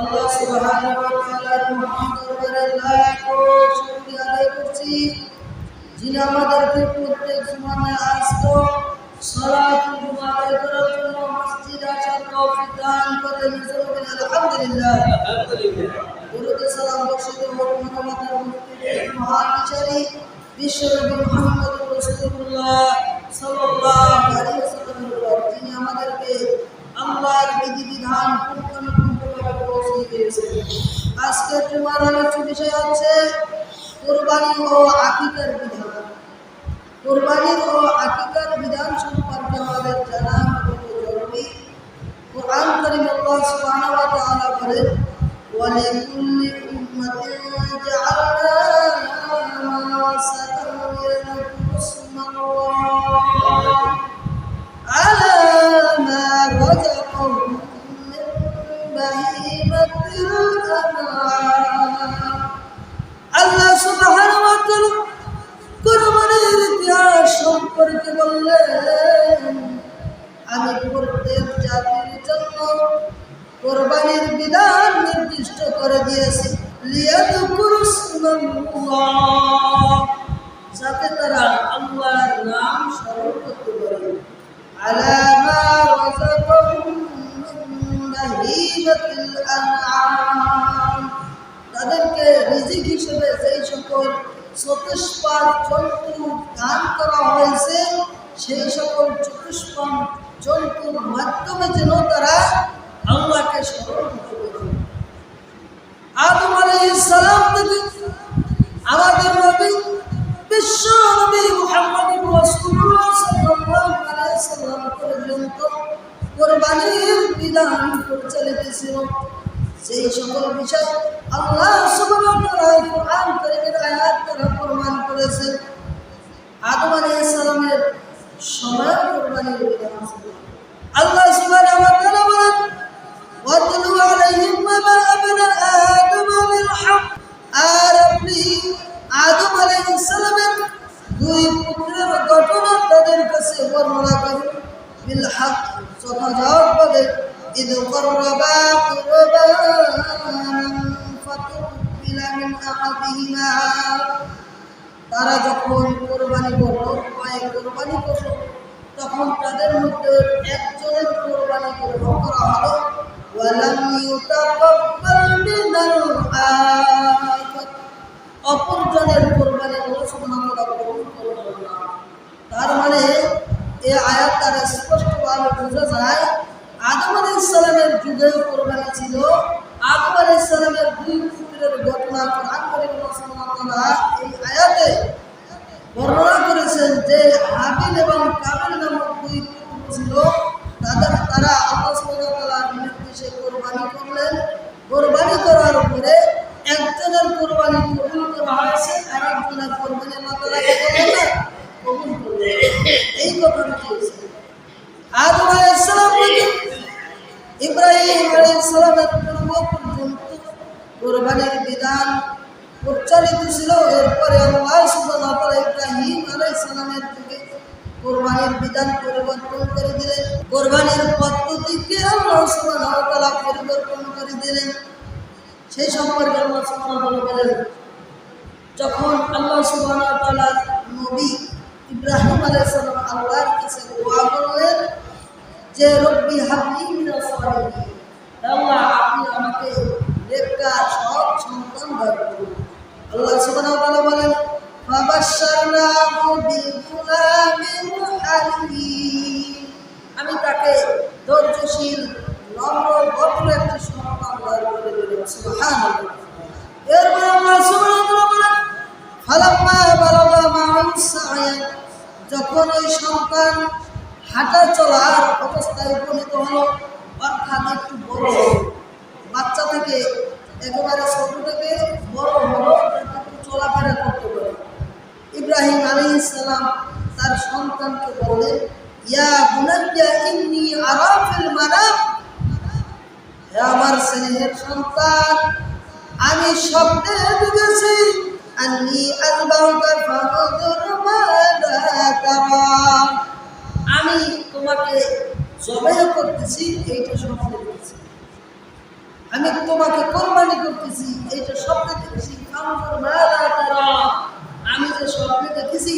আল্লাহ সুবহানাহু ওয়া তাআলার মহান দরবারে লাখ শুকরিয়া আদায় করছি? যিনি আমাদেরকে প্রত্যেক জুমানে আসতো সালাতুল জুমা আদায় করার জন্য মসজিদে আসার তৌফিক দান করেন। আলহামদুলিল্লাহ। দরুদ সালাম বর্ষিত হোক মানবতার মুক্তির মহান বিচারী বিশ্বনবী মুহাম্মদ রাসূলুল্লাহ সাল্লাল্লাহু আলাইহি ওয়াসাল্লামের উপর আমাদেরকে আল্লাহর বিধিবিধান পুঙ্খানুপুঙ্খভাবে দিয়েছে। আজকে জুমার আলোচ্য বিষয় হচ্ছে কোরবানি ও আকিকার বিধান। কোরবানি ও আকিকার বিধান সম্পর্কে আমাদের জানা অত্যন্ত জরুরি। কোরআন করিম আল্লাহ সুবহানাহু ওয়া তাআলা বলেন ওয়া লিকুল্লি ওয়া ইতিহাস সম্পর্কে বললেন। আমি প্রত্যেক জাতির জন্য কোরবানির বিধান নির্দিষ্ট করে দিয়েছি। যাতে তারা আল্লাহর নাম স্মরণ করতে পারে। আলা মা রাযাকাহুম বাহীমাতিল আনআম। তাদেরকে রিজিক হিসেবে যেই সকল চতুষ্পাদ জন্তু দান করা হয়েছে। সেই সকল চতুষ্পাদ জন্তুর মাধ্যমে যেন তারা আল্লাহকে স্মরণ করতে আদম আলাইহিস সালাম থেকে আমাদের নবী, বিশ্ব নবী সাল্লাম পর্যন্ত কোরবানির বিধান প্রচলিত ছিল। সেই সকল বিষয় আল্লাহ কোরআন করিমের আয়াত দ্বারা প্রমাণ করেছেন আদম আলী ইসলামের সময় কোরবানির বিধান আল্লাহ সুবহানাহু ওয়া তাআলা বলেন, ওয়াতলু আদম আর আপনি আদম আলাইহিস সালামের দুই পুত্রের ঘটনা তাদের কাছে বর্ণনা করুন বিল হক, যথাযথভাবে ইদ করবা তারা যখন কোরবানি করল, মায়ের কোরবানি করল, তখন তাদের মধ্যে একজনের কোরবানি করা অপরজনের কোরবানি অনুসরণ করা তার মানে এ আয়াত তারা স্পষ্টভাবে বোঝা যায়, আদম যুগেও কোরবানি ছিল আদম ইসলামের দুই পুত্রের ঘটনা কোরআন করিম সুবহানাহু এই আয়াতে বর্ণনা করেছেন যে হাবিল এবং কাবিল নামক দুই পুত্র ছিল। তাদের তারা আল্লাহ সুবহানাহু ওয়া তাআলার নির্দেশে কোরবানি করলেন। কোরবানি প্রচলিত ছিল, এরপরে আল্লাহ তাআলা ইব্রাহিম আলাইহিস সালামের থেকে কোরবানির বিধান পরিবর্তন করে দিলেন। কোরবানির পদ্ধতিকে আল্লাহ তাআলা পরিবর্তন করে দিলেন? সেই সম্পর্কে আল্লাহ ওয়া বলেন, যখন আল্লাহ ওয়া নবী ইব্রাহিম আলাইহিস সালাম আল্লাহর কাছে দোয়া করলেন যে, রব্বি হাবলি মিনাস সালিহিন আল্লাহ আপনি আমাকে নেককার সৎ সন্তান দান করুন। আল্লাহ সুবহানাহু ওয়া তাআলা বলেন, ফাবাশশারনাহু বিগুলামিন হালিম আমি তাকে ধৈর্যশীল, নম্র ভদ্র একটি সন্তান দান করে দিলাম সুবহানাল্লাহ এরপর আল্লাহ সুবহানাহু ওয়া তাআলা ফালাম্মা বালাগা মা'আস সা'য়া যখন ওই সন্তান হাঁটা চলার অবস্থায় উপনীত হলো অর্থাৎ একটু বড় বাচ্চা থেকে একেবারে ছোট থেকে বড় হলো যাতে একটু চলাফেরা করতে পারে ইব্রাহিম আলী ইসলাম তার সন্তানকে বললেন, ইয়া বুনাইয়া ইন্নি আরাফিল মানাম আমার স্নেহের সন্তান, আমি স্বপ্নে দেখেছি আন্নি আলবাউকা ফানজুর মাদা আমি তোমাকে জবাই করতেছি, এইটা স্বপ্নে দেখেছি আমি তোমাকে কোরবানি করতেছি, এইটা স্বপ্নে দেখেছি মাযা তারা। আমি যে স্বপ্নে দেখেছি,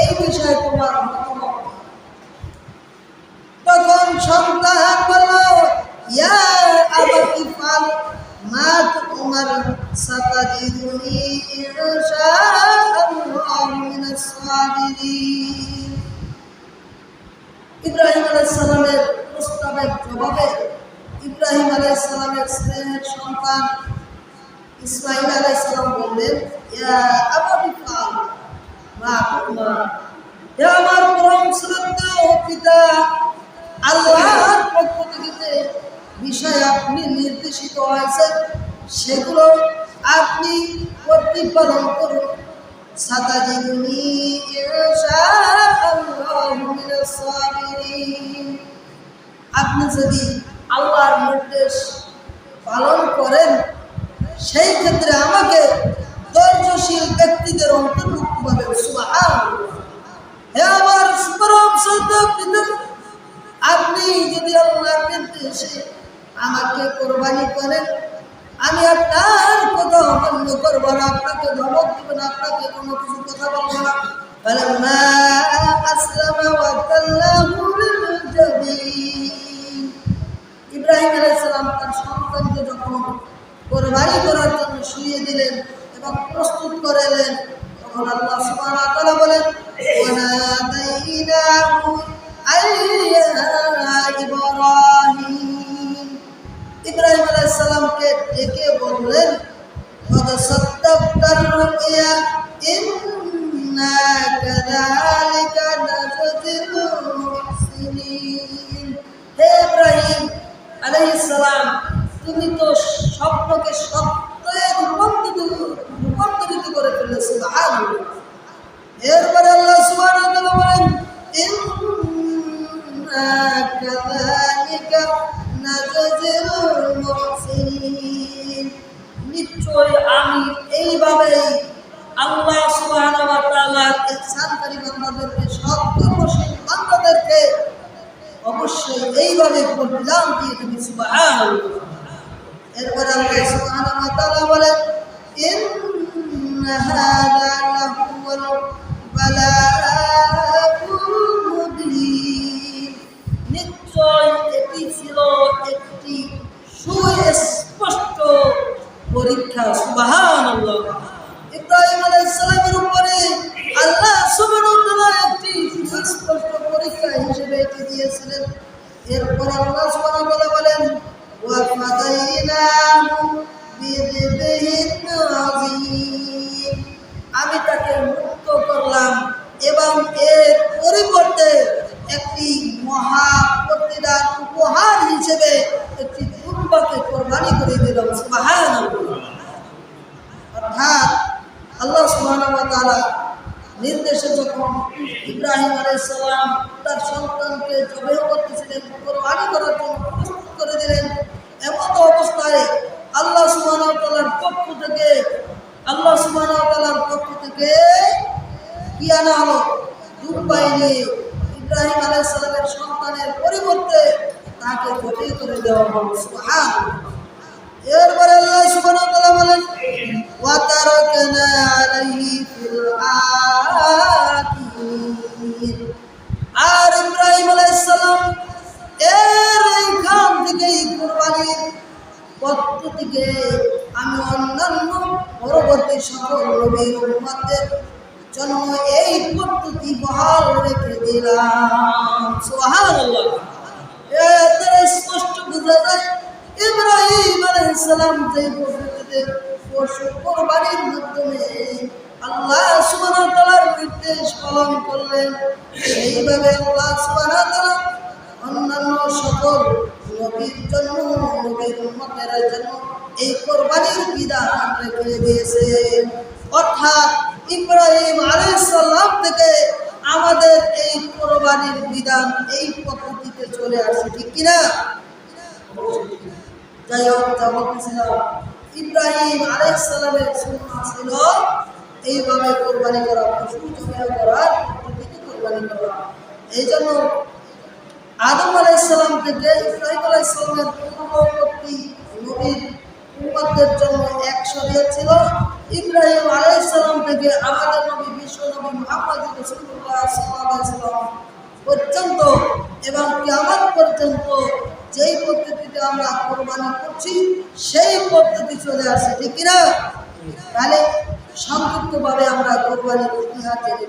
এই বিষয়ে তোমার মতামত তখন সন্তান বলল ইব্রাহিম আলাইহিস সালামের প্রস্তাবের জবাবে ইব্রাহিম আলাইহিস স্নেহের সন্তান ইসমাইল আলাইহিস সালাম বললেন আবাতি ফাল মা তুমার হে আমার পরম শ্রদ্ধেয় পিতা আল্লাহর পক্ষ থেকে যে বিষয় আপনি নির্দেশিত হয়েছেন সেগুলো আপনি প্রতিপালন করুন। সাতাজিদুনি আপনি যদি আল্লাহর নির্দেশ পালন করেন, সেই ক্ষেত্রে আমাকে ধৈর্যশীল ব্যক্তিদের অন্তর্ভুক্ত হবে সুবহানাল্লাহ। হে আমার পরম শ্রদ্ধা পিতা আপনি যদি আল্লাহর নির্দেশে আমাকে কোরবানি করেন আমি আপনার কথা অমান্য করবো না আপনাকে ধমক দিব না আপনাকে কোনো কিছু কথা বলবো না فلما أسلم وتله للجبين ইব্রাহিম আলাইসালাম তার সন্তানকে যখন কোরবানি করার জন্য শুয়ে দিলেন এবং প্রস্তুত করে এলেন তখন আল্লাহ সুবহানাহু ওয়া তাআলা বলেন ওয়ানাদাইনাহু আইয়া ইব্রাহিম ইব্রাহিম আলাইহিস সালামকে ডেকে বললেন قد صدقت الرؤيا إنا كذلك نجزي المحسنين হে ইব্রাহিম আলাইহিস সালাম তুমি তো স্বপ্নকে সত্যে রূপান্তরিত রূপান্তরিত করে এরপরে আল্লাহ বলেন নিশ্চয় আমি এইভাবে আল্লাহ সুবহানাহু ওয়া তাআলার ইহসানকারী অবশ্যই এইভাবে প্রতিদান দিয়ে দেবে, সুবহানাল্লাহ। এরপর আল্লাহ তাআলা বলেন নিশ্চয় এটি পরীক্ষা সুবহানাল্লাহ ইব্রাহিম আলাইহিস সালামের উপরে আল্লাহ ওয়া একটি সুস্পষ্ট পরীক্ষা হিসেবে এটি দিয়েছিলেন। এরপর আল্লাহ হিসেবে একটি দুর্বাকে কোরবানি করে দিলাম সুবহানাল্লাহ। অর্থাৎ আল্লাহ ওয়া নির্দেশে যখন ইব্রাহিম আলাইহিস সালাম তার সন্তানকে জবেহ করতেছিলেন, কোরবানি করার জন্য প্রস্তুত করে দিলেন এমন অবস্থায় আল্লাহ ওয়া পক্ষ থেকে, আল্লাহ তাআলার পক্ষ থেকে কি আনা হলো? দুর্বাইনে ইব্রাহিম আলাইহিস সালামের সন্তানের পরিবর্তে তাকে জবেহ করে দেওয়া হলো, সুবহানাল্লাহ। এরপরে আল্লাহ সুবহানাহু ওয়া তাআলা বলেন, ওয়া তারাকনা আলাইহি ফিল আর ইব্রাহিম আলাইহিস সালাম এর এইখান থেকে কুরবানির আমি অন্যান্য পরবর্তী সকল নবীর উম্মতদের জন্য এই পদ্ধতি বহাল রেখে দিলাম। সুবহানাল্লাহ। সালাম যে পদ্ধতিতে পশু কোরবানির মাধ্যমে আল্লাহ সুবহানাহু ওয়া তাআলার নির্দেশ পালন করলেন। সেইভাবে আল্লাহ সুবহানাহু ওয়া তাআলা অন্যান্য সকল নবীর জন্য, নবীর উম্মতের জন্য এই কোরবানির বিধান রেখে দিয়েছে। অর্থাৎ ইব্রাহিম আলাইহিস সালাম থেকে আমাদের এই কোরবানির বিধান এই পদ্ধতিতে চলে আসে ঠিক কিনা? যাই হোক যা বলতেছিলাম ইব্রাহিম আলাইহিস সালামের সুন্নাহ ছিল। এইভাবে কোরবানি করা পশু জবাই করার পদ্ধতিতে কোরবানি করা। এই জন্য আদম আলাইহিস সালাম থেকে ইব্রাহিম আলাইহিস সালামের পূর্ববর্তী নবীর উম্মতদের জন্য এক শরীয়ত ছিল ইব্রাহিম আলাইহিসসালাম থেকে আমাদের নবী, বিশ্ব নবী মুহাম্মদ আলাইহি সাল্লাম পর্যন্ত এবং কিয়ামত পর্যন্ত যেই আমরা কোরবানি করছি, সেই পদ্ধতি চলে আসছে ঠিক কিনা? তাহলে সংক্ষিপ্তভাবে আমরা কোরবানির ইতিহাস জেনে